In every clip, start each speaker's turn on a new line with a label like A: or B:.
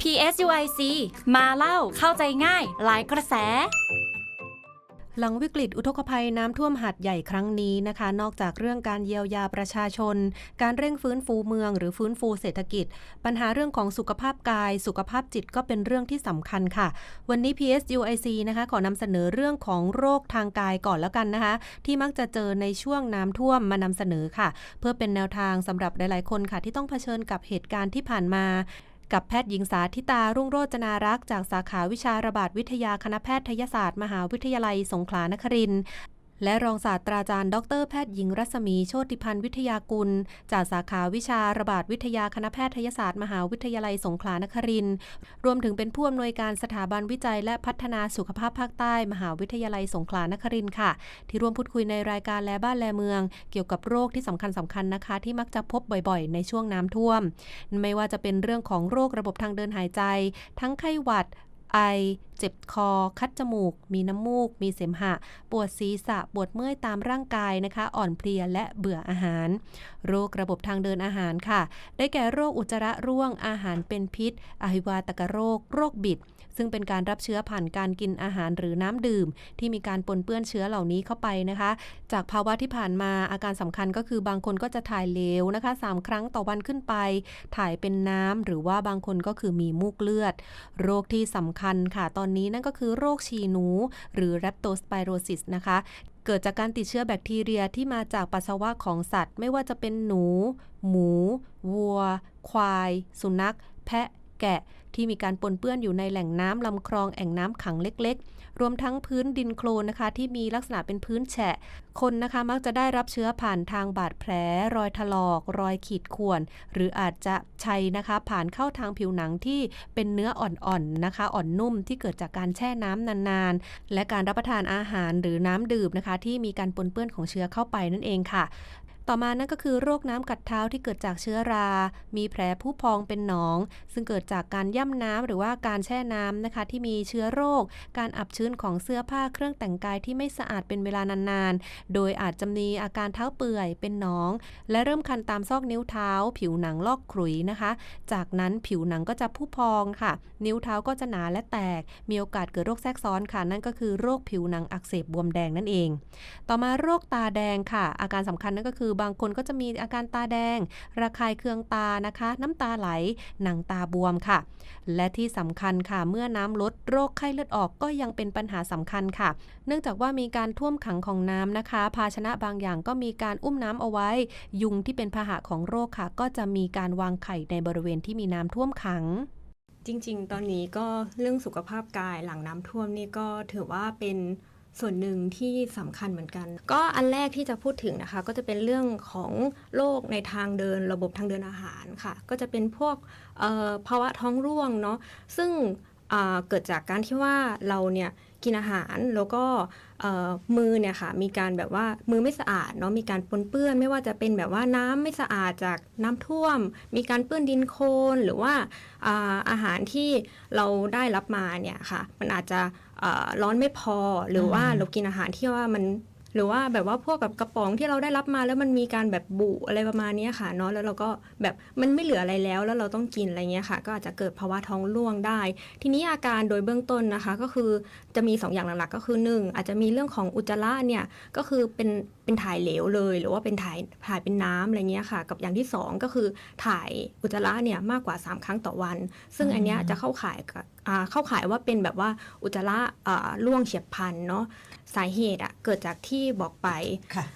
A: PSUIC มาเล่าเข้าใจง่าย หลายกระแส
B: หลังวิกฤตอุทกภัยน้ำท่วมหาดใหญ่ครั้งนี้นะคะ นอกจากเรื่องการเยียวยาประชาชน การเร่งฟื้นฟูเมืองหรือฟื้นฟูเศรษฐกิจ ปัญหาเรื่องของสุขภาพกาย สุขภาพจิตก็เป็นเรื่องที่สำคัญค่ะ วันนี้ PSUIC นะคะขอนำเสนอเรื่องของโรคทางกายก่อนแล้วกันนะคะ ที่มักจะเจอในช่วงน้ำท่วมมานำเสนอค่ะ เพื่อเป็นแนวทางสำหรับหลาย ๆ คนค่ะ ที่ต้องเผชิญกับเหตุการณ์ที่ผ่านมา กับแพทย์หญิงสาธิตารุ่งโรจนารักษ์จากสาขาวิชาระบาดวิทยาคณะแพทยศาสตร์ มหาวิทยาลัยสงขลานครินทร์ และรองศาสตราจารย์ ดรแพทย์หญิงรัศมีโชติพันธ์วิทยากุล จากสาขาวิชาระบาดวิทยาคณะแพทยศาสตร์มหาวิทยาลัยสงขลานครินทร์รวมถึงเป็นผู้อำนวยการสถาบันวิจัยและพัฒนาสุขภาพภาคใต้ มหาวิทยาลัยสงขลานครินทร์ค่ะ ที่ร่วมพูดคุยในรายการแลบ้านแลเมือง เกี่ยวกับโรคที่สำคัญสำคัญนะคะ ที่มักจะพบบ่อยๆ ในช่วงน้ำท่วม ไม่ว่าจะเป็นเรื่องของโรคระบบทางเดินหายใจ ทั้งไข้หวัด ไอ เจ็บคอ คัดจมูก มีน้ำมูก มีเสมหะ ปวดศีรษะ ปวดเมื่อยตามร่างกายนะคะ อ่อนเพลียและเบื่ออาหาร โรคระบบทางเดินอาหารค่ะ ได้แก่โรคอุจจาระร่วง อาหารเป็นพิษอหิวาตกโรค โรคบิด ซึ่งเป็นการรับเชื้อผ่านการกินอาหารหรือน้ำดื่ม ที่มีการปนเปื้อนเชื้อเหล่านี้เข้าไปนะคะ จากภาวะที่ผ่านมาอาการสำคัญก็คือบางคนก็จะถ่ายเลวนะคะ 3 ครั้งต่อวันขึ้นไป ถ่ายเป็นน้ำหรือว่าบางคนก็คือมีมูกเลือด โรคที่สำคัญค่ะ ตอนนี้นั่นก็คือโรคฉี่หนู หรือ Leptospirosis นะคะเกิดจากการติดเชื้อแบคทีเรียที่มาจากปัสสาวะของสัตว์ ไม่ว่าจะเป็นหนู หมู วัว ควาย สุนัข แพะ แกะ ที่มีการปนเปื้อนอยู่ในแหล่งน้ำลำคลองแอ่งน้ำขังเล็ก ๆ รวมทั้งพื้นดินโคลนนะคะ ที่มีลักษณะเป็นพื้นแฉะ คนนะคะมักจะได้รับเชื้อผ่านทางบาดแผล รอยถลอก รอยขีดข่วน หรืออาจจะชัยนะคะ ผ่านเข้าทางผิวหนังที่เป็นเนื้ออ่อนๆนะคะ อ่อนนุ่มที่เกิดจากการแช่น้ำนานๆ และการรับประทานอาหารหรือน้ำดื่มนะคะ ที่มีการปนเปื้อนของเชื้อเข้าไปนั่นเองค่ะ ต่อมานั่นก็คือโรคน้ำกัดเท้าที่เกิดจากเชื้อรา มีแผลผู้พองเป็นหนอง ซึ่งเกิดจากการย่ำน้ำหรือว่าการแช่น้ำนะคะ ที่มีเชื้อโรค การอับชื้นของเสื้อผ้าเครื่องแต่งกายที่ไม่สะอาดเป็นเวลานานๆ โดยอาจจะมีอาการเท้าเปื่อยเป็นหนอง และเริ่มคันตามซอกนิ้วเท้า ผิวหนังลอกขรุยนะคะ จากนั้นผิวหนังก็จะผู้พองค่ะ นิ้วเท้าก็จะหนาและแตก มีโอกาสเกิดโรคแทรกซ้อนค่ะ นั่นก็คือโรคผิวหนังอักเสบบวมแดงนั่นเอง ต่อมาโรคตาแดงค่ะ อาการสำคัญนั่นก็คือบางคนก็จะมีอาการตาแดง ระคายเคืองตานะคะ น้ำตาไหล หนังตาบวมค่ะ และที่สำคัญค่ะ เมื่อน้ำลดโรคไข้เลือดออกก็ยังเป็นปัญหาสำคัญค่ะ เนื่องจากว่ามีการท่วมขังของน้ำนะคะ ภาชนะบางอย่างก็มีการอุ้มน้ำเอาไว้ ยุงที่เป็นพาหะของโรคค่ะ ก็จะมีการวางไข่ในบริเวณที่มีน้ำท่วมขัง
C: จริง ๆ ตอนนี้ก็เรื่องสุขภาพกายหลังน้ำท่วมนี่ก็ถือว่าเป็น ส่วนหนึ่งที่สำคัญเหมือนกัน ก็อันแรกที่จะพูดถึงนะคะ ก็จะเป็นเรื่องของโรคในทางเดินระบบทางเดินอาหารค่ะ ก็จะเป็นพวกภาวะท้องร่วงเนาะซึ่งเกิดจากการที่ว่าเราเนี่ยกินอาหารแล้วก็มือเนี่ยค่ะมีการแบบว่ามือไม่สะอาดเนาะมีการปนเปื้อนไม่ว่าจะเป็นแบบว่าน้ำไม่สะอาดจากน้ำท่วม มีการเปื้อนดินโคลนหรือว่าอาอาหารที่เราได้รับมาเนี่ยค่ะ มันอาจจะ ร้อนไม่พอหรือว่าเรากินอาหารที่ว่ามัน หรือว่าแบบว่าพวกกับกระป๋องที่เราได้รับมาแล้วมันมีการแบบบุอะไรประมาณนี้ค่ะเนาะแล้วเราก็แบบมันไม่เหลืออะไรแล้วแล้วเราต้องกินอะไรเงี้ยค่ะ ก็อาจจะเกิดภาวะท้องร่วงได้ ทีนี้อาการโดยเบื้องต้นนะคะ ก็คือจะมี 2 อย่างหลักๆ ก็คือ 1 อาจจะมีเรื่องของอุจจาระเนี่ยก็คือเป็นเป็นถ่ายเหลวเลย หรือว่าเป็นถ่ายถ่ายเป็นน้ำอะไรเงี้ยค่ะ กับอย่างที่ 2 ก็คือถ่ายอุจจาระเนี่ยมากกว่า 3 ครั้งต่อวัน ซึ่งอันเนี้ยจะเข้าข่ายกับอ่าเข้าข่ายว่าเป็นแบบว่าอุจจาระร่วงเฉียบพลันเนาะ สาเหตุอะเกิดจากที่บอกไป
D: ค่ะ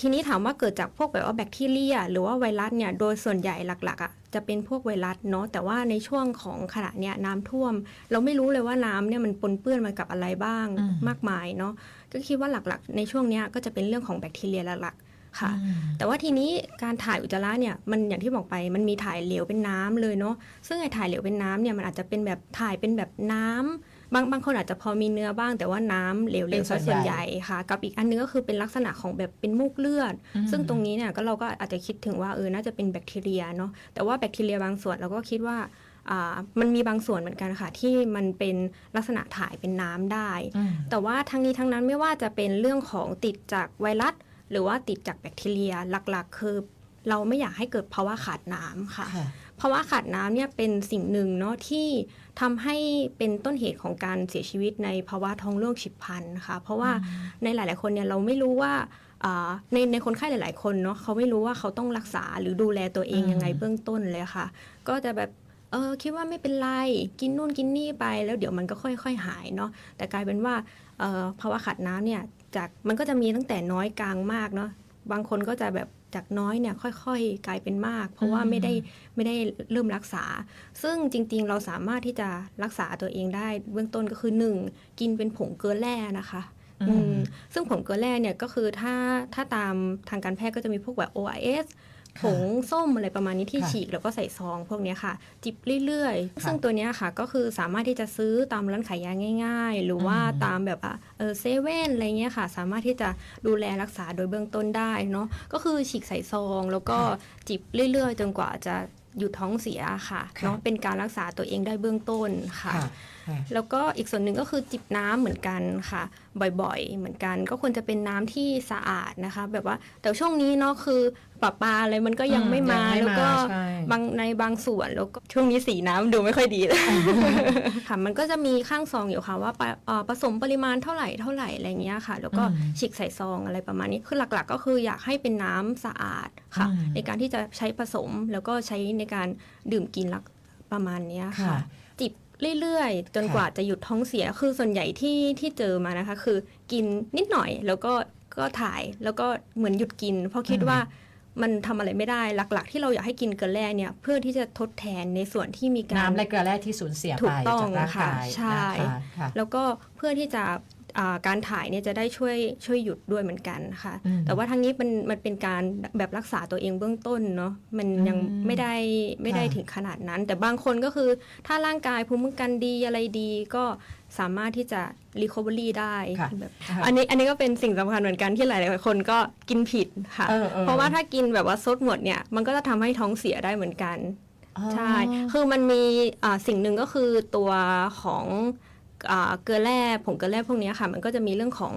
C: ทีนี้ถามว่าเกิดจากพวกแบบว่าแบคทีเรีย หรือว่าไวรัสเนี่ยโดยส่วนใหญ่หลักๆอะจะเป็นพวกไวรัสเนาะแต่ว่าในช่วงของขณะเนี้ยน้ำท่วม เราไม่รู้เลยว่าน้ำเนี่ยมันปนเปื้อนมากับอะไรบ้าง
D: อืม
C: มากมายเนาะก็คิดว่าหลักๆ ในช่วงเนี้ยก็จะเป็นเรื่องของแบคทีเรียหลักๆค่ะ
D: อืม
C: แต่ว่าทีนี้การถ่ายอุจจาระเนี่ยมันอย่างที่บอกไปมันมีถ่ายเหลวเป็นน้ำเลยเนาะซึ่งไอ้ถ่ายเหลวเป็นน้ำเนี่ยมันอาจจะเป็นแบบถ่ายเป็นแบบน้ำ บางบางคนอาจจะพอมีเนื้อบ้าง แต่ว่าน้ำเหลว
D: เป็น
C: ๆ
D: ส่
C: ซะ
D: วน
C: ส่วน
D: ให
C: ให
D: ญ่
C: ญ่ค่ะ กับอีกอันนึงก็คือเป็นลักษณะของแบบเป็นมูกเลือด
D: อืม
C: ซึ่งตรงนี้เนี่ยก็เราก็อาจจะคิดถึงว่าเออน่าจะเป็นแบคทีเรียเนาะแต่ว่าแบคทีเรียบางส่วนเราก็คิดว่าอ่ามันมีบางส่วนเหมือนกันค่ะ ที่มันเป็นลักษณะถ่ายเป็นน้ำได้
D: อืม
C: แต่ว่าทั้งนี้ทั้งนั้นไม่ว่าจะเป็นเรื่องของติดจากไวรัส หรือว่าติดจากแบคทีเรียหลักๆ คือเราไม่อยากให้เกิดภาวะขาดน้ำค่ะ
D: ค่ะ
C: เพ ภาวะขาดน้ำเนี่ยเป็นสิ่งหนึ่งเนาะที่ทำให้เป็นต้นเหตุของการเสียชีวิตในภาวะท้องร่วงฉับพลันค่ะเพราะว่าในหลาย ๆ คนเนี่ยเราไม่รู้ว่าในในคนไข้หลาย ๆ คนเนาะเขาไม่รู้ว่าเขาต้องรักษาหรือดูแลตัวเอง
D: อ
C: ยังไงเบื้องต้นเลยค่ะ ก็จะแบบเออคิดว่าไม่เป็นไร กินนู่นกินนี่ไป แล้วเดี๋ยวมันก็ค่อย ๆ หายเนาะแต่กลายเป็นว่าภาวะขาดน้ำเนี่ยจากมันก็จะมีตั้งแต่น้อยกลางมากเนาะบางคนก็จะแบบ จากน้อยเนี่ยค่อยๆ กลายเป็นมาก เพราะว่า
D: อืม
C: ไม่ได้ไม่ได้เริ่มรักษา ซึ่งจริงๆ เราสามารถที่จะรักษาตัวเองได้เบื้องต้นก็คือ 1 กินเป็นผงเกลือแร่นะคะ
D: อืม
C: อืมซึ่งผงเกลือแร่เนี่ยก็คือถ้าถ้าตามทางการแพทย์ก็จะมีพวกแบบ ORS ผงส้มอะไรประมาณนี้ที่
D: ค่ะ
C: ฉีกแล้วก็ใส่ซองพวกเนี้ยค่ะ จิบเรื่อย
D: ค่ะ
C: ๆซึ่งตัวเนี้ยค่ะก็คือสามารถที่จะซื้อตามร้านขายยาง่าย ๆ หรือว่า
D: อืม
C: ตามแบบอะเออเซเว่นอะไรเงี้ยค่ะ สามารถที่จะดูแลรักษาโดยเบื้องต้นได้เนาะก็คือฉีกใส่ซอง แล้วก็จิบเรื่อยๆ จนกว่าจะหยุดท้องเสียค่ะ
D: ค่ะ
C: เนาะเป็นการรักษาตัวเองได้เบื้องต้นค่ะ
D: ค่ะค่ะ
C: แล้วก็อีกส่วนหนึ่งก็คือจิบน้ำเหมือนกันค่ะ บ่อยๆ เหมือนกัน ก็ควรจะเป็นน้ำที่สะอาดนะคะ แบบว่าแต่ช่วงนี้เนาะคือปลาปลาอะไรมันก็ยัง
D: อืม
C: ไม่มา
D: ยังไม่
C: แล้วก็
D: มาใช่
C: บางในบางส่วนแล้วก็ช่วงนี้สีน้ำดูไม่ค่อยดีเลยค่ะมันก็จะมีข้างซองอยู่ค่ะว่าปะเอ่อผสมปริมาณเท่าไหร่เท่าไหร่อะไรเงี้ยค่ะ แล้วก็
D: อืม
C: ฉีกใส่ซองอะไรประมาณนี้คือหลักๆ ก็คืออยากให้เป็นน้ำสะอาดค่ะ
D: อืม
C: ในการที่จะใช้ผสมแล้วก็ใช้ในการดื่มกินลักประมาณเนี้ยค่ะ
D: ค่ะ
C: จิบ เรื่อยๆ จน
D: ค่ะ
C: กว่าจะหยุดท้องเสียคือส่วนใหญ่ที่ที่เจอมานะคะ คือกินนิดหน่อยแล้วก็ก็ถ่ายแล้วก็เหมือนหยุดกิน เพราะคิดว่ามันทำอะไรไม่ได้หลักๆ ที่เราอยากให้กินเกลือแร่เนี่ยเพื่อที่จะทดแทนในส่วนที่มีการ
D: น้ำและเกลือแร่ที่สูญเสีย
C: ถู
D: ไป
C: กต้อง
D: จากร่าง
C: ค่ะ
D: กาย
C: ใช่
D: นะคะค่ะ
C: แล้วก็เพื่อที่จะอ่า การถ่ายเนี่ยจะได้ช่วยช่วยหยุดด้วยเหมือนกันค่ะ
D: อืม
C: แต่ว่าทั้งนี้มันมันเป็นการแบบรักษาตัวเองเบื้องต้นเนาะมันยัง
D: อืม
C: ไม่ได้ไม่ได้
D: ค่ะ
C: ถึงขนาดนั้น แต่บางคนก็คือถ้าร่างกายภูมิคุ้มกันดีอะไรดีก็สามารถที่จะ recovery ได้
D: ค่ะ
C: แบบ
D: ค่ะ
C: อันนี้อันนี้ก็เป็นสิ่งสำคัญเหมือนกันที่หลาย ๆ คนก็กินผิดค่ะ
D: เออออ
C: เพราะว่าถ้ากินแบบว่าซดหมดเนี่ยมันก็จะทำให้ท้องเสียได้เหมือนกัน
D: อ๋อ
C: ใช่ คือมันมีอ่าสิ่งหนึ่งก็คือตัวของอ่า เกลือแร่ผงเกลือแร่พวกเนี้ยค่ะ มันก็จะมีเรื่องของ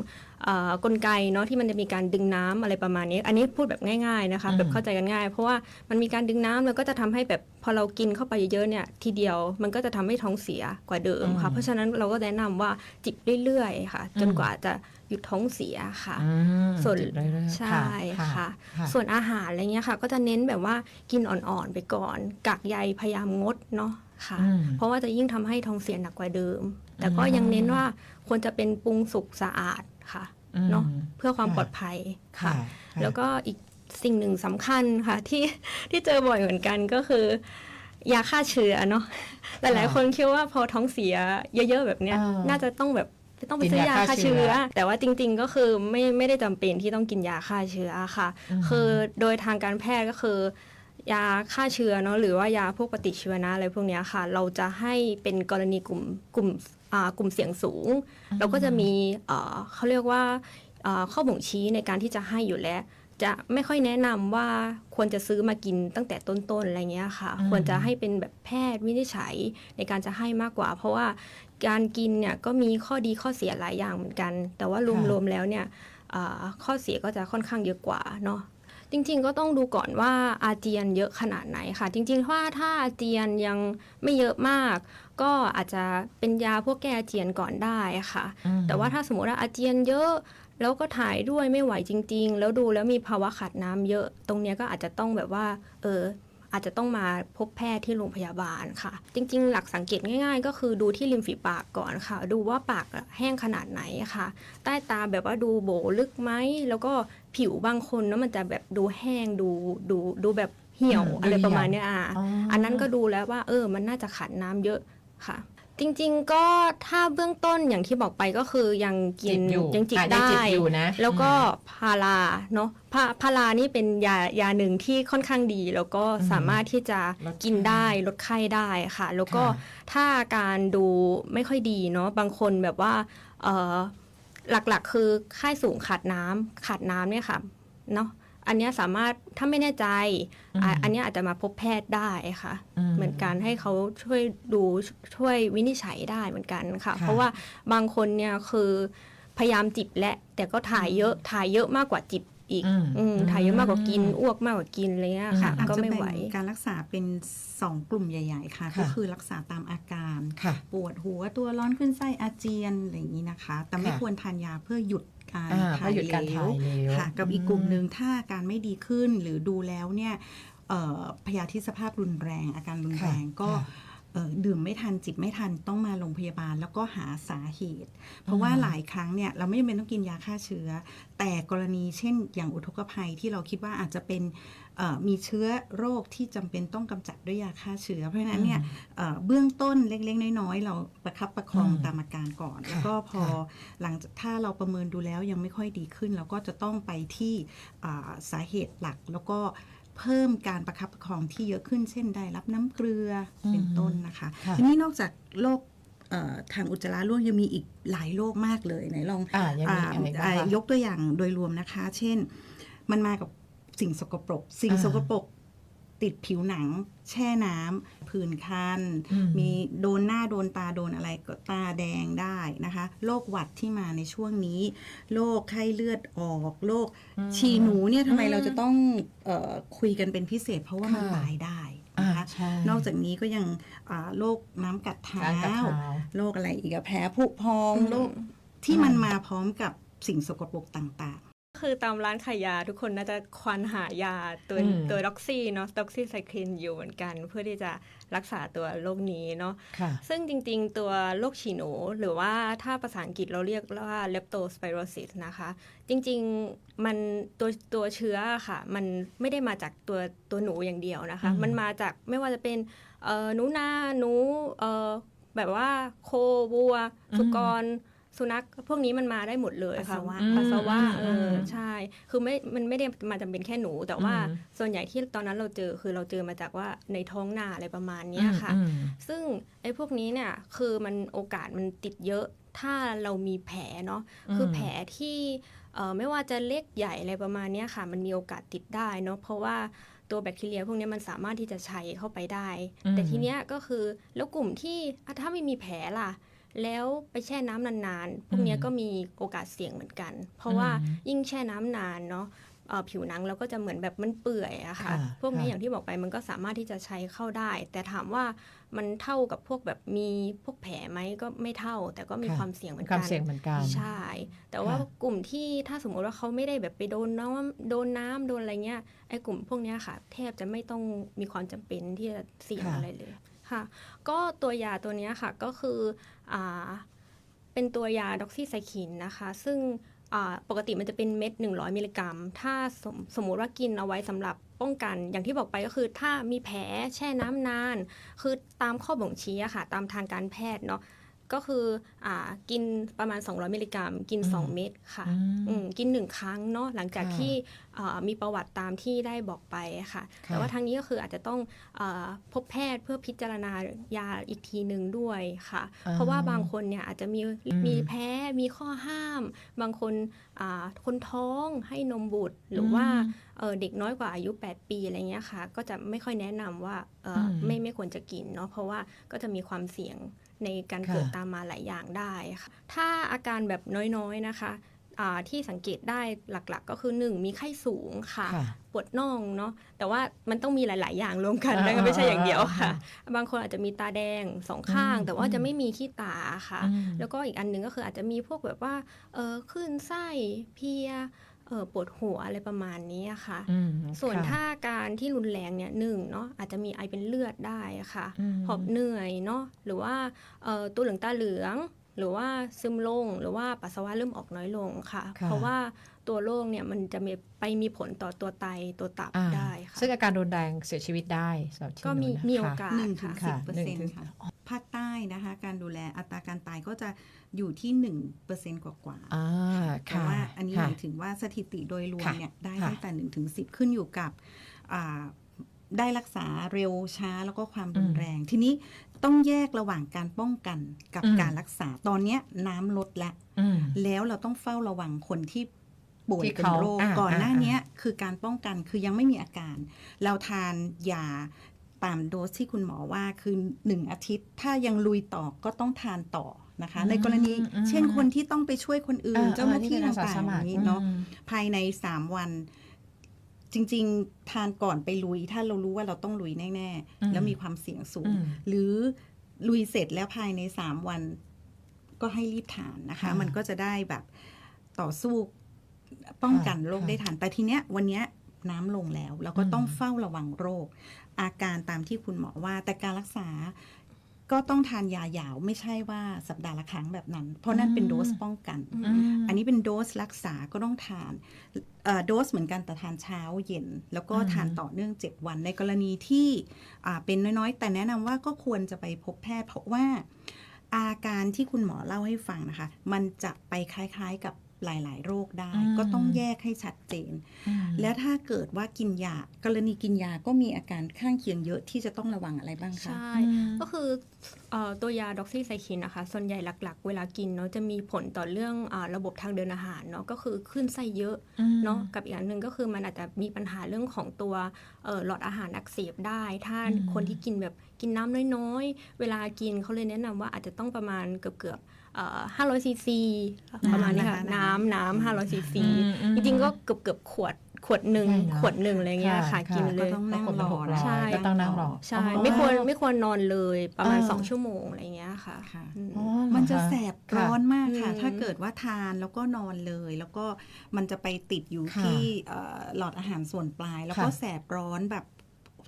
C: อากลไกเนาะที่มันจะมีการดึงน้ำอะไรประมาณนี้ อันนี้พูดแบบง่ายๆนะคะ
D: อืม
C: แบบเข้าใจกันง่าย เพราะว่ามันมีการดึงน้ำแล้วก็จะทำให้แบบพอเรากินเข้าไปเยอะๆเนี่ยทีเดียวมันก็จะทำให้ท้องเสียกว่าเดิมค่ะ เพราะฉะนั้นเราก็แนะนำว่าจิบเรื่อยๆค่ะ จนกว่าจะหยุดท้องเสียค่ะ
D: อืม
C: ส่วน
D: จิบเรื่อยๆ
C: ใช่
D: ค่ะ
C: ค่ะ
D: ค่ะ
C: ส่วนอาหารอะไรเงี้ยค่ะ ก็จะเน้นแบบว่ากินอ่อนๆไปก่อนกากใยพยายามงดเนาะค่ะ
D: อืม
C: เพราะว่าจะยิ่งทำให้ท้องเสียหนักกว่าเดิม แต่ก็ยังเน้นว่าควรจะเป็นปรุงสุกสะอาดค่ะ
D: อืม
C: เนาะเพื่อความ
D: ค่ะ
C: ปลอดภัย
D: ค่ะ
C: ค่ะ แล้วก็อีกสิ่งหนึ่งสำคัญค่ะที่ที่เจอบ่อยเหมือนกันก็คือยาฆ่าเชื้อเนาะหลายๆคนคิดว่าพอท้องเสียเยอะๆแบบเนี้ย
D: อ่า
C: น่าจะต้องแบบต้องไป
D: กิน
C: ซื้อยาา
D: ฆ่า
C: ฆ่า
D: เชื้
C: เชื้
D: อ
C: อแต่ว่าจริง ๆ ก็คือไม่ไม่ได้จำเป็นที่ต้องกินยาฆ่าเชื้อค่ะ
D: อืม
C: คือโดยทางการแพทย์ก็คือ ยาฆ่าเชื้อเนาะหรือว่ายาพวกปฏิชีวนะอะไรพวกเนี้ยค่ะ เราจะให้เป็นกรณีกลุ่มกลุ่มอ่า กลุ่มเสี่ยงสูง เราก็จะมีเอ่อเขาเรียกว่าเอ่อข้อบ่งชี้ในการที่จะให้อยู่แล้ว จะไม่ค่อยแนะนำว่าควรจะซื้อมากินตั้งแต่ต้นๆอะไรเงี้ยค่ะ
D: อืม
C: ควรจะให้เป็นแบบแพทย์วินิจฉัยในการจะให้มากกว่า เพราะว่าการกินเนี่ยก็มีข้อดีข้อเสียหลายอย่างเหมือนกัน แต่ว่ารวมๆแล้วเนี่ยเอ่อข้อเสียก็จะค่อนข้างเยอะกว่าเนาะ จริงๆก็ต้องดูก่อนว่าอาเจียนเยอะขนาดไหนค่ะ จริงๆว่าถ้าอาเจียนยังไม่เยอะมาก ก็อาจจะเป็นยาพวกแก้อาเจียนก่อนได้ค่ะ
D: อืม
C: แต่ว่าถ้าสมมติว่าอาเจียนเยอะแล้วก็ถ่ายด้วยไม่ไหวจริง ๆ แล้วดูแล้วมีภาวะขาดน้ำเยอะ ตรงเนี้ยก็อาจจะต้องแบบว่า เออ อาจจะต้องมาพบแพทย์ที่โรงพยาบาลค่ะ จริง ๆ หลักสังเกตง่าย ๆ ก็คือดูที่ริมฝีปากก่อนค่ะ ดูว่าปากอะแห้งขนาดไหนค่ะ ใต้ตาแบบว่าดูโบลึกไหมแล้วก็ผิวบางคนเนาะมันจะแบบดูแห้งดูดูดูแบบเหี่ยว
D: อืม
C: อะไร
D: ดูเหี่ยว
C: ประมาณเนี้ยอะ
D: อ๋ออั
C: อันนั้นก็ดูแล้วว่า เออ มันน่าจะขาดน้ำเยอะค่ะ จริงๆก็ถ้าเบื้องต้นอย่างที่บอกไปก็คือยังกิ
D: จิ
C: น
D: บอยู่
C: ยังจิบ
D: อะ
C: ได้
D: จิบอยู่นะ
C: แล้วก็
D: อืม
C: พาราเนาะพาพารานี่เป็นยายาหนึ่งที่ค่อนข้างดี แล้วก็
D: อืม
C: สามารถที่จะ
D: ลด
C: กินได้ลดไข้ได้ค่ะ แล้วก็
D: ค่ะ
C: ถ้าอาการดูไม่ค่อยดีเนาะบางคนแบบว่าเออหลักๆคือไข้สูงขาดน้ำขาดน้ำเนี่ยค่ะเนาะ อันเนี้ยสามารถถ้าไม่แน่ใจอะ
D: อืม
C: อันเนี้ยอาจจะมาพบแพทย์ได้ค่ะ
D: อืม
C: เหมือนกันให้เขาช่วยดูช่วยวินิจฉัยได้เหมือนกันค่ะ
D: ค่ะ
C: เพราะว่าบางคนเนี่ยคือพยายามจิบและ แต่ก็ถ่ายเยอะถ่ายเยอะมากกว่าจิบอีก
D: อืม
C: อืมถ่ายเยอะมากกว่ากิน
D: อืม
C: อ้วกมากกว่ากินอะไรเงี้ยค่ะ
D: อืม
E: อาจ
C: ก็
E: จะ
C: ไม่
E: แบ่
C: ไหว
E: งการรักษาเป็น 2 กลุ่มใหญ่ ๆ ค่ะ
D: ค่ะ
E: ก็คือรักษาตามอาการ
D: ค่ะ
E: ปวดหัวตัวร้อนขึ้นไส้อาเจียนอะไรอย่างนี้นะคะ แต่ไม่
D: ค่ะ
E: ควรทานยาเพื่อหยุด การ
D: อ่า
E: ถ่าย
D: เพื่อหยุดการ
E: เหล
D: ถ่า
E: วย
D: เหลว
E: ค่ะกับอีก
D: อืม
E: กลุ่มหนึ่งถ้าอาการไม่ดีขึ้นหรือดูแล้วเนี่ยเอ่อพยาธิสภาพรุนแรง อาการรุนแรงก็
D: ค่ะ
E: เอ่อ ดื่มไม่ทันจิบไม่ทันต้องมาโรงพยาบาลแล้วก็หาสาเหตุ เพราะว่า
D: อืม
E: หลายครั้งเนี่ยเราไม่จำเป็นต้องกินยาฆ่าเชื้อ แต่กรณีเช่น อย่างอุทกภัยที่เราคิดว่าอาจจะเป็นเอ่อมีเชื้อโรคที่จำเป็นต้องกำจัดด้วยยาฆ่าเชื้อ เพราะฉะนั้นเนี่ยเอ่อเบื้องต้นเล็กๆ น้อยๆ เราประคับประคอง
D: อืม
E: ตามอาการก่อน
D: ค่ะ
E: แล้วก็พอ
D: ค่ะ
E: หลังจากถ้าเราประเมินดูแล้วยังไม่ค่อยดีขึ้น เราก็จะต้องไปที่อ่าสาเหตุหลักแล้วก็ เพิ่มการประคับประคองที่เยอะขึ้น เช่นได้รับน้ำเกลือเป็นต้นนะคะ
D: ค่ะ
E: ทีนี้นอกจากโรคเอ่อทางอุจจาระร่วงยังมีอีกหลายโรคมากเลยไหนลอง
D: อ่ายังมีอะไรบ้าง
E: อ่า
D: คะ
E: ยกตัวอย่างโดยรวมนะคะ เช่น มันมากับสิ่งสกปรก สิ่ง
D: อ่า
E: สกปรก ติดผิวหนัง แช่น้ำผื่นคัน
D: อืม
E: มีโดนหน้าโดนตาโดนอะไรก็ตาแดงได้นะคะโรคหวัดที่มาในช่วงนี้โรคไข้เลือดออกโรคฉี่หนูเนี่ยทำไมเราจะต้องเออคุยกันเป็นพิเศษ เพราะว่ามัน
D: ค่ะ
E: ตายได้
D: อ่า
E: นะคะ
D: ใช่
E: นอกจากนี้ก็ยังอ่าโรคน้ำกัดเท้า
D: การกัดเท้า
E: โรคอะไรอีกอะแผลผุพอง
C: อืม
E: โรคที่
D: อืม
E: มันมาพร้อมกับสิ่งสกปรกต่าง
C: คือตามร้านขายยาทุกคนน่าจะควานหายาตัว
D: อืม
C: ตัวด็อกซี่เนาะด็อกซี่ไซคลินอยู่เหมือนกัน เพื่อที่จะรักษาตัวโรคนี้เนาะ
D: ค่ะ
C: ซึ่งจริงๆ ตัวโรคฉี่หนู หรือว่าถ้าภาษาอังกฤษเราเรียกว่า leptospirosis นะคะ จริงๆมันตัวตัวเชื้อค่ะ มันไม่ได้มาจากตัวตัวหนูอย่างเดียวนะคะ
D: อืม
C: มันมาจากไม่ว่าจะเป็นเอ่อหนูนาหนูเอ่อแบบว่าโควัว สุกร สุนัขพวกนี้มันมาได้หมดเลยค่ะ
E: ปัสสาวะ
C: ปัสสาวะ
D: อืม
C: เอ
D: อื
C: อ
D: ม
C: ใช่ คือไม่มันไม่ได้มาจำเป็นแค่หนู แต่ว่า
D: อืม
C: ส่วนใหญ่ที่ตอนนั้นเราเจอคือเราเจอมาจากว่าในท้องนาอะไรประมาณเนี้ยค่ะ
D: อืม
C: ซึ่งไอ้พวกนี้เนี่ยคือมันโอกาสมันติดเยอะถ้าเรามีแผลเนาะ
D: อืม
C: คือแผลที่เอ่อไม่ว่าจะเล็กใหญ่อะไรประมาณเนี้ยค่ะ มันมีโอกาสติดได้เนาะเพราะว่าตัวแบคทีเรียพวกนี้มันสามารถที่จะใช้เข้าไปได้
D: อืม
C: แต่ทีเนี้ยก็คือแล้วกลุ่มที่อะถ้าไม่มีแผลล่ะ แล้วไปแช่น้ำนานๆ พวกเนี้ยก็มีโอกาสเสี่ยงเหมือนกัน เพราะว่ายิ่งแช่น้ำนานเนาะเอ่อผิวหนังเราก็จะเหมือนแบบมันเปื่อยอะค่ะ
D: ค่ะ
C: พวกนี้
D: ค่ะ
C: อย่างที่บอกไปมันก็สามารถที่จะใช้เข้าได้ แต่ถามว่ามันเท่ากับพวกแบบมีพวกแผลไหมก็ไม่เท่า แต่ก็มี
D: ค่ะ
C: ความเสี่ยงเหมือน
D: ค
C: กั
D: วามเสี่ยงเหมือนกัน
C: ใช่ แต่ว่า
D: ค่ะ
C: กลุ่มที่ถ้าสมมติว่าเขาไม่ได้แบบไปโดนน้ำโดนน้ำโดนอะไรเงี้ยไอ้กลุ่มพวกเนี้ยค่ะ แทบจะไม่ต้องมีความจำเป็นที่จะเสี่ยง
D: ค่ะ
C: อะไรเลยค่ะ ก็ตัวยาตัวเนี้ยค่ะก็คืออ่า เป็นตัวยาด็อกซี่ไซคินนะคะ ซึ่งปกติมันจะเป็นเม็ด 100 มิลลิกรัม ถ้าสมสมมุติว่ากินเอาไว้สำหรับป้องกัน อย่างที่บอกไปก็คือถ้ามีแผลแช่น้ำนาน คือตามข้อบ่งชี้อะค่ะ ตามทางการแพทย์เนาะ ก็คืออ่ากินประมาณ 200 มิลลิกรัม กิน
D: อืม
C: 2เม็ดค่ะ
D: อืม
C: อืมกินหนึ่งครั้งเนาะหลังจาก
D: ค่ะ
C: ที่อ่ามีประวัติตามที่ได้บอกไปค่ะ
D: ค่ะ
C: แต่ว่าทางนี้ก็คืออาจจะต้องอาพบแพทย์เพื่อพิจารณายาอีกทีหนึ่งด้วยค่ะ
D: อ่า
C: เพราะว่าบางคนเนี่ยอาจจะมี
D: อืม
C: มีแพ้มีข้อห้าม บางคนอ่าคนท้องให้นมบุตรหรือว่าเอ่อเด็กน้อยกว่าอายุ 8 ปีอะไรเงี้ยค่ะ ก็จะไม่ค่อยแนะนำว่าเอ่ออ
D: ม
C: ไม่ไม่ควรจะกินเนาะเพราะว่าก็จะมีความเสี่ยง ในการ
D: ค่ะ
C: เกิดตามมาหลายอย่างได้ค่ะถ้าอาการแบบน้อยๆนะคะอ่าที่สังเกตได้หลักๆ ก็คือ 1 มีไข้สูงค่ะ
D: ค่ะ
C: ปวดน่องเนาะแต่ว่ามันต้องมีหลาย ๆ อย่างรวมกัน
D: อ่า
C: นะคะไม่ใช่อย่างเดียวค่ะ
D: อ่
C: บางคนอาจจะมีตาแดงสองข้าง
D: อืม
C: แต่ว่า
D: อืม
C: จะไม่มีขี้ตาค่ะ
D: อืม
C: แล้วก็อีกอันหนึงก็คืออาจจะมีพวกแบบว่าเออคลื่นไส้เพลียเออปวดหัวอะไรประมาณนี้ค่ะ
D: อืม
C: ส่วน
D: ค่ะ
C: ถ้าการที่รุนแรงเนี่ยหนึ่งเนาะอาจจะมีไอเป็นเลือดได้ค่ะ
D: อืม
C: หอบเหนื่อยเนาะหรือว่าเอ่อตัวเหลืองตาเหลือง หรือว่าซึมลงหรือว่าปัสสาวะเริ่มออกน้อยลงค่ะ
D: ค่ะ
C: เพราะว่าตัวโรคเนี่ยมันจะมีไปมีผลต่อตัวไตตัวตับ
D: อ่า
C: ได้ค่ะ
D: ซึ่งอาการรุนแรงเสียชีวิตได้สำหรับที่
C: ก็มี
D: นู้นนะคะ
C: มีโอกาส
E: หนึ่งถึ
C: ค่ะ
E: ง
D: ค่ะ
E: สิบเปอร์
D: หนึ่
E: เซ็น
D: งถึง
E: ต์ค่ะ ภาคใต้นะคะ การดูแลอัตราการตายก็จะอยู่ที่หนึ่งเปอร์เซ็นต์กว่าๆ
D: อ่า
E: แต่
D: ค่ะ
E: ว่าอันนี้ห
D: ค่ะ
E: มายถึงว่าสถิติโดยรวม
D: ค่ะ
E: เนี่ยได้
D: ค่ะ
E: ตั้งแต่หนึ่งถึงสิบขึ้นอยู่กับอ่าได้รักษาเร็วช้าแล้วก็ความรุนแรง ทีนี้ต้องแยกระหว่างการป้องกันกับ
D: อืม
E: การรักษาตอนเนี้ยน้ำลดแล้ว
D: อืม
E: แล้วเราต้องเฝ้าระวังคนที่ป่วย
D: ที่
E: เป็น
D: เขา
E: โรค
D: อ่า
E: ก่อนหน้า
D: อ่า
E: เนี้ยคือการป้องกันคือยังไม่มีอาการ เราทานยา ตามโดสที่คุณหมอว่าคือ 1 อาทิตย์ ถ้ายังลุยต่อก็ต้องทานต่อนะคะ
D: อืม
E: ในกรณี
D: อืม
E: เช่นคนที่ต้องไปช่วยคนอื่น เจ้าหน้าที่
D: เป็อส
E: ต่าง
D: ส
E: ๆ
D: มั
E: อ
D: คร
E: ย่างนี้เนาะ
D: อืม
E: ภายใน 3 วันจริง ๆ ทานก่อนไปลุย ถ้าเรารู้ว่าเราต้องลุยแน่
D: อืม
E: ๆแล้วมีความเสี่ยงสูง
D: อืม
E: หรือลุยเสร็จแล้วภายใน3วัน ก็ให้รีบทานนะคะ
D: ค่ะ
E: มันก็จะได้แบบต่อสู้ป้องกัน
D: ค่ะ
E: โรค
D: ค่ะ
E: ได้ทันแต่ทีเนี้ยวันเนี้ย น้ำลงแล้วเราก็ต้อง
D: อืม
E: เฝ้าระวังโรค อาการตามที่คุณหมอว่า แต่การรักษาก็ต้องทานยายาวไม่ใช่ว่าสัปดาห์ละครั้งแบบนั้น เพราะนั่นเป็นโดสป้องกัน
C: อืม
E: อันนี้เป็นโดสรักษาก็ต้องทานเอ่อโดสเหมือนกันแต่ทานเช้าเย็น แล้วก็
D: อืม
E: ทานต่อเนื่อง 7 วันในกรณีที่อ่าเป็นน้อยๆ แต่แนะนำว่าก็ควรจะไปพบแพทย์เพราะว่าอาการที่คุณหมอเล่าให้ฟังนะคะ มันจะไปคล้ายๆกับ หลาย ๆ โรคได้ ก็ต้องแยกให้ชัดเจน
D: อืม
E: แล้วถ้าเกิดว่ากินยากรณีกินยาก็มีอาการข้างเคียงเยอะที่จะต้องระวังอะไรบ้างคะ
C: ใช่
D: อืม
C: ก็คือเอ่อตัวยาดอกซิไซคินนะคะ ส่วนใหญ่หลัก ๆ เวลากินเนาะจะมีผลต่อเรื่องอาระบบทางเดินอาหารเนาะก็คือขึ้นไส้เยอะเนาะกับอีกอันหนึ่งก็คือมันอาจจะมีปัญหาเรื่องของตัวเอ่อหลอดอาหารอักเสบได้ ถ้า
D: อืม
C: คนที่กินแบบกินน้ำน้อยๆ เวลากินเขาเลยแนะนำว่าอาจจะต้องประมาณเกือบๆเอ่อ 500ซีซีประมาณนี้ค่ะ
E: น้ำนะคะ
C: น้ำน้ำ500ซีซี
D: อืมอืม
C: จริงๆก็เกือบเกือบๆขวดขวดหนึ่ง
D: ใช่เนอะ
C: ขวดหนึ่งอะไรเงี้ย
D: ค่ะ
C: ค่ะ
D: ค่ะ
C: กินเล
E: ก็
C: ย
E: ต้องนั่งรอนะ
C: ใช่
D: ก็ต้องนั่งรอ
C: ใช่
D: อ๋อ
C: ไม่ควรไม่ควรนอนเลยประมาณ
D: เออ
C: สองชั่วโมงอะไรเงี้ยค่ะ
E: ค่ะ
C: อืม
D: อ๋อเหรอ
E: มันจะ
D: ค
E: แสบร้อนมากค่ะ
C: อืม
E: ถ้าเกิดว่าทานแล้วก็นอนเลย แล้วก็มันจะไปติดอยู่
D: ค่ะ
E: ที่เอ่อหลอดอาหารส่วนปลาย แล้วก็
D: ค่ะ
E: แสบร้อนแบบ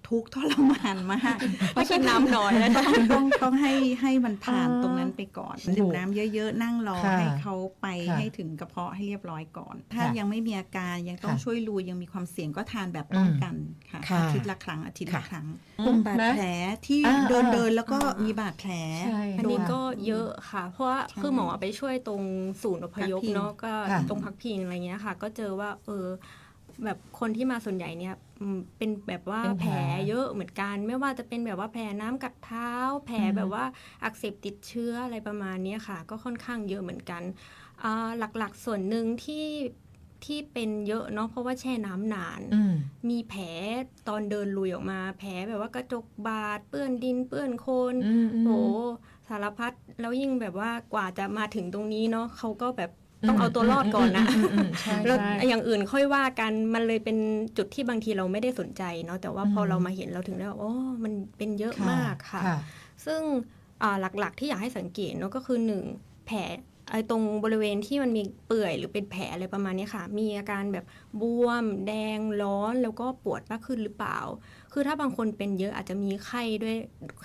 E: ทุกข์ทรมานมาก
C: ถ้ากินน้ำน้อยแล้ว
E: ต้องต้องต้องให้ให้มันผ่าน
D: อ๋อ
E: ตรงนั้นไปก่อน
D: ถูก
E: ดื่มน้ำเยอะๆ นั่งรอ
D: ค่ะ
E: ให้เขาไป
D: ค่ะ
E: ให้ถึงกระเพาะให้เรียบร้อยก่อน ถ้า
D: ค่ะ
E: ยังไม่มีอาการยังต้อง
D: ค่ะ
E: ช่วยลุยยังมีความเสี่ยงก็ทานแบบป้องกันค่ะ
D: ค่ะ
E: อาทิตย์ละครั้งอาทิตย์ละ
D: ค่ะ
E: ครั้ง
D: อืม
E: กลุ่มบาด
D: นะ
E: แผลที่
D: อ่า
E: เดิน
D: อ่า
E: เดินแล้วก็
C: อ่ามี
E: มีบาดแผล
D: ใช่
C: อันนี้
E: ด้วย
C: ก็เยอะค่ะ เพราะว่า
E: ใช่
C: คือหมอไปช่วยตรงศูนย์อพยพ
E: พักพิง
C: เนาะก็
D: ค่ะ
C: ตรงพักพิงอะไรเงี้ยค่ะ ก็เจอว่าเออ แบบคนที่มาส่วนใหญ่เนี่ยอืมเป็นแบบว่า
D: เป็น
C: แผ
D: แผ
C: ล
D: ล
C: เยอะเหมือนกัน ไม่ว่าจะเป็นแบบว่าแผลน้ำกัดเท้า แผล
D: อืม
C: แบบว่าอักเสบติดเชื้ออะไรประมาณเนี้ยค่ะ ก็ค่อนข้างเยอะเหมือนกันอ่าหลักๆส่วนหนึ่งที่ที่เป็นเยอะเนาะเพราะว่าแช่น้ำนาน
D: อืม
C: มีแผลตอนเดินลุยออกมา แผลแบบว่ากระจกบาดเปื้อนดินเปื้อนโคลน
D: อืมอืม
C: โหสารพัดแล้วยิ่งแบบว่ากว่าจะมาถึงตรงนี้เนาะเขาก็แบบ ต้องเอาตัวรอดก่อนนะ
D: อืมอืมอืมใช่
C: แล้ว
D: ใช่
C: อย่างอื่นค่อยว่ากันมันเลยเป็นจุดที่บางทีเราไม่ได้สนใจเนาะแต่ว่าพออ
D: ม
C: เรามาเห็นเราถึงได้ว่าโอ้มันเป็นเยอะมากค่ะ ซึ่งอ่าหลักๆที่อยากให้สังเกตเนาะก็คือหนึ่งแผลไอ้ตรงบริเวณที่มันมีเปื่อยหรือเป็นแผลอะไรประมาณเนี้ยค่ะ มีอาการแบบบวม แดงร้อนแล้วก็ปวดมากขึ้นหรือเปล่า คือถ้าบางคนเป็นเยอะอาจจะมีไข้ด้วย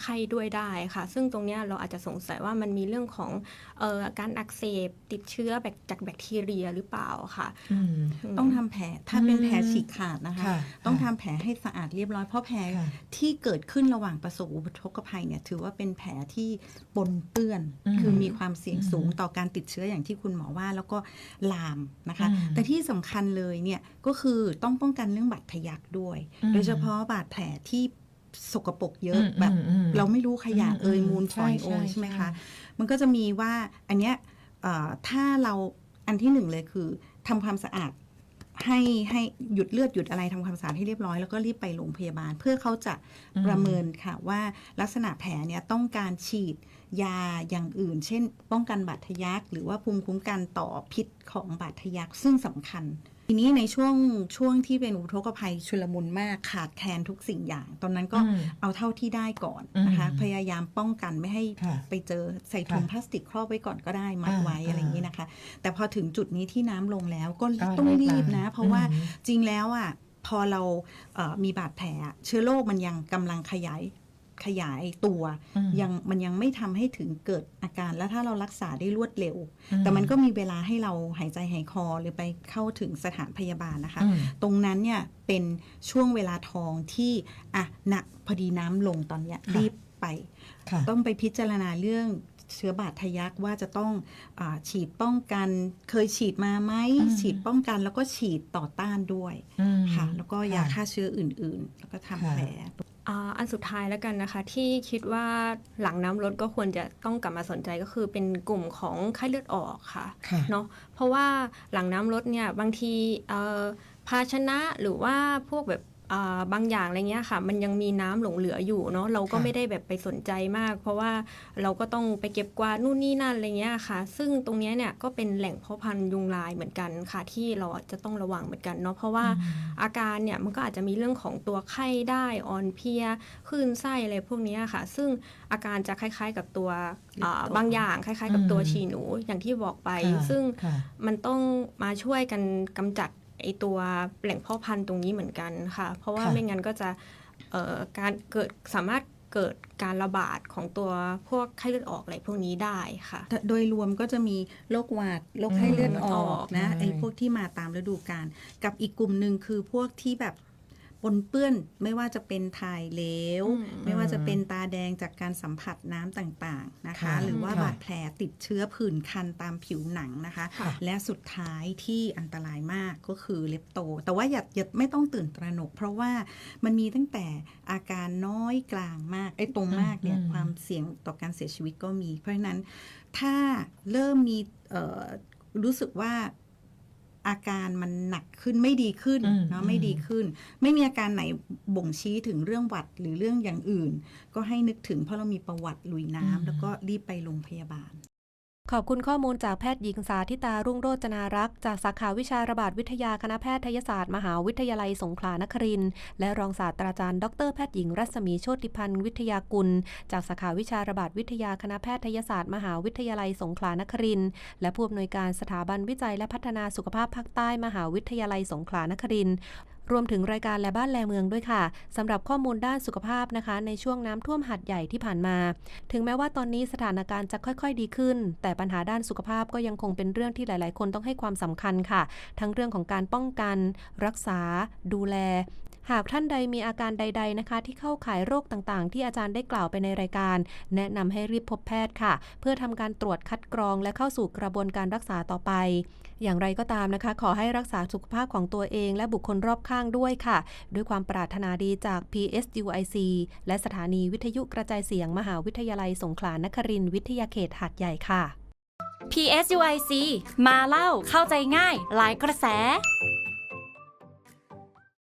C: ไข้ด้วยได้ค่ะ ซึ่งตรงเนี้ยเราอาจจะสงสัยว่ามันมีเรื่องของเอ่อการอักเสบติดเชื้อแบคจากแบคทีเรียหรือเปล่าค่ะ
D: อืม
C: ม
E: ต้องทำแผลถ้าเป็นแผลฉีกขาดนะคะ
D: ค่ะ
E: ต้อง
D: ค่ะ
E: ทำแผลให้สะอาดเรียบร้อยเพราะแผล
D: ค่ะ
E: ที่เกิดขึ้นระหว่างประสบอุทกภัยเนี่ยถือว่าเป็นแผลที่ปนเปื้อน
D: อืม
E: คือมีความเสี่ยงสูง
D: อืม
E: ต่อการติดเชื้ออย่างที่คุณหมอว่าแล้วก็ลามนะคะ
D: อืม
E: แต่ที่สำคัญเลยเนี่ยก็คือต้องป้องกันเรื่องบาดทะยักด้วย
D: อืม
E: โดยเฉพาะบาดแผลที่สกปรกเยอะ
D: อืม
E: แบบ
D: อืมอืม
E: เราไม่รู้ขยะเอ่ย
D: อืม
E: มูลฝอย
D: ใช่
E: โอย
D: ใช่
E: ใช่ไหม
D: ใช่
E: คะ มันก็จะมีว่าอันเนี้ยเอ่อถ้าเราอันที่หนึ่งเลยคือทำความสะอาดให้ให้หยุดเลือดหยุดอะไรทำความสะอาดให้เรียบร้อยแล้วก็รีบไปโรงพยาบาล เพื่อเขาจะประเมินค่ะว่าลักษณะแผลเนี่ยต้องการฉีดยาอย่างอื่น เช่น ป้องกันบาดทะยักหรือว่าภูมิคุ้มกันต่อพิษของบาดทะยักซึ่งสำคัญ ทีนี้ในช่วงช่วงที่เป็นอุทกภัยชุลมุนมากขาดแคลนทุกสิ่งอย่าง ตอนนั้นก็
D: อืม
E: เอาเท่าที่ได้ก่อนนะคะ
D: อืม
E: พยายามป้องกันไม่ให้
D: ค่ะ
E: ไปเจอใส่ถุง
D: ค่ะ
E: พลาสติกครอบไว้ก่อนก็ได้มัด
D: อ่า
E: ไว้อะไรอย่างนี้
D: อ่าน
E: นะคะ แต่พอถึงจุดนี้ที่น้ำลงแล้วก็
D: ก็
E: ต้อง
D: รี
E: รี
D: บบมา
E: นะ เพราะว่า
D: อืม
E: จริงแล้วอะพอเราเอ่อมีบาดแผลอะเชื้อโรคมันยังกำลังขยาย ขยายตัว
D: อืม
E: ยังมันยังไม่ทำให้ถึงเกิดอาการแล้วถ้าเรารักษาได้รวดเร็ว
D: อืม
E: แต่มันก็มีเวลาให้เราหายใจหายคอหรือไปเข้าถึงสถานพยาบาลนะคะ
D: อืม
E: ตรงนั้นเนี่ยเป็นช่วงเวลาทองที่อะณพอดีน้ำลงตอนเนี้ย
D: ค่ะ
E: รีบไป
D: ค่ะ
E: ต้องไปพิจารณาเรื่องเชื้อบาดทะยักว่าจะต้องอาฉีดป้องกันเคยฉีดมาไหม
D: อืม
E: ฉีดป้องกันแล้วก็ฉีดต่อต้านด้วย
D: อืม
E: ค่ะแล้วก็ยา
D: ค่ะ
E: ฆ่าเชื้ออื่นๆ แล้วก็ทำ
D: ค่ะ
E: แผล
C: อ่าอันสุดท้ายแล้วกันนะคะ ที่คิดว่าหลังน้ำลดก็ควรจะต้องกลับมาสนใจก็คือเป็นกลุ่มของไข้เลือดออกค่ะ
D: ค่ะ
C: เนาะเพราะว่าหลังน้ำลดเนี่ยบางทีเอ่อภาชนะหรือว่าพวกแบบอ่า บางอย่างอะไรเงี้ยค่ะ มันยังมีน้ำหลงเหลืออยู่เนาะเราก็
D: ค่ะ
C: ไม่ได้แบบไปสนใจมาก เพราะว่าเราก็ต้องไปเก็บกวาดนู่นนี่นั่นอะไรเงี้ยค่ะ ซึ่งตรงเนี้ยเนี่ยก็เป็นแหล่งเพาะพันธุ์ยุงลายเหมือนกันค่ะ ที่เราจะต้องระวังเหมือนกันเนาะเพราะว่า
D: อืม
C: อาการเนี่ยมันก็อาจจะมีเรื่องของตัวไข้ได้อ่อนเพลียคลื่นไส้อะไรพวกเนี้ยค่ะ ซึ่งอาการจะคล้าย ๆกับตัวอ่าบางอย่างคล้าย ๆ กับตัว
D: อืม
C: ฉี่หนูอย่างที่บอกไป
D: ค่ะ
C: ซึ่ง
D: ค่ะ
C: มันต้องมาช่วยกันกำจัด ไอตัวแหล่งพ่อพันธุ์ตรงนี้เหมือนกันค่ะ เพราะว่า
D: ค่ะ
C: ไม่งั้นก็จะเอ่อการเกิดสามารถเกิดการระบาดของตัวพวกไข้เลือดออกอะไรพวกนี้ได้ค่ะ
E: แต่โดยรวมก็จะมีโรคหวัดโรคไข้เลือดออกนะ
D: อืม
E: ไอ้พวกที่มาตามฤดูกาลกับอีกกลุ่มหนึ่งคือพวกที่แบบ ปนเปื้อนไม่ว่าจะเป็นถ่ายเหลว
C: อืม
E: ไม่ว่าจะเป็นตาแดงจากการสัมผัสน้ำต่างๆนะคะ
D: ค่ะ
E: หรือว่า
D: ค่ะ
E: บาดแผลติดเชื้อผื่นคันตามผิวหนังนะคะ
C: ค่ะ
E: และสุดท้ายที่อันตรายมากก็คือเล็บโต แต่ว่าอย่าอย่าไม่ต้องตื่นตระหนก เพราะว่ามันมีตั้งแต่อาการน้อยกลางมากไอ้ตรงมากเนี่ย
D: อืม
E: ความเสี่ยงต่อการเสียชีวิตก็มี เพราะฉะนั้นถ้าเริ่มมีเอ่อรู้สึกว่า อาการมันหนักขึ้นไม่ดีขึ้น
D: อืม
E: เนาะ
D: อืม
E: ไม่ดีขึ้น ไม่มีอาการไหนบ่งชี้ถึงเรื่องหวัดหรือเรื่องอย่างอื่น ก็ให้นึกถึงเพราะเรามีประวัติลุยน้ำแล้วก็รีบไปโรงพยาบาล
B: ขอบคุณข้อมูลจากแพทย์หญิงสาธิตารุ่งโรจนารักษ์จากสาขาวิชาระบาดวิทยาคณะแพทยศาสตร์ มหาวิทยาลัยสงขลานครินทร์และรองศาสตราจารย์ดรแพทย์หญิงรัศมีโชติพันธ์วิทยากุล จากสาขาวิชาระบาดวิทยาคณะแพทยศาสตร์ มหาวิทยาลัยสงขลานครินทร์และผู้อำนวยการสถาบันวิจัยและพัฒนาสุขภาพภาคใต้มหาวิทยาลัยสงขลานครินทร์รวมถึงรายการและบ้านแลเมืองด้วยค่ะสำหรับข้อมูลด้านสุขภาพนะคะ ในช่วงน้ำท่วมหัดใหญ่ที่ผ่านมา ถึงแม้ว่าตอนนี้สถานการณ์จะค่อยๆ ดีขึ้น แต่ปัญหาด้านสุขภาพก็ยังคงเป็นเรื่องที่หลาย ๆ คนต้องให้ความสำคัญค่ะ ทั้งเรื่องของการป้องกัน รักษา ดูแลหากท่านใดมีอาการใด ๆนะคะ ที่เข้าข่ายโรคต่างๆ ที่อาจารย์ได้กล่าวไปในรายการ แนะนำให้รีบพบแพทย์ค่ะ เพื่อทำการตรวจคัดกรองและเข้าสู่กระบวนการรักษาต่อไป อย่างไรก็ตามนะคะ ขอให้รักษาสุขภาพของตัวเองและบุคคลรอบข้างด้วยค่ะ ด้วยความปรารถนาดีจาก PSUIC และสถานีวิทยุกระจายเสียงมหาวิทยาลัยสงขลานครินทร์วิทยาเขตหาดใหญ่ค่ะ
A: PSUIC มาเล่าเข้าใจง่าย หลายกระแส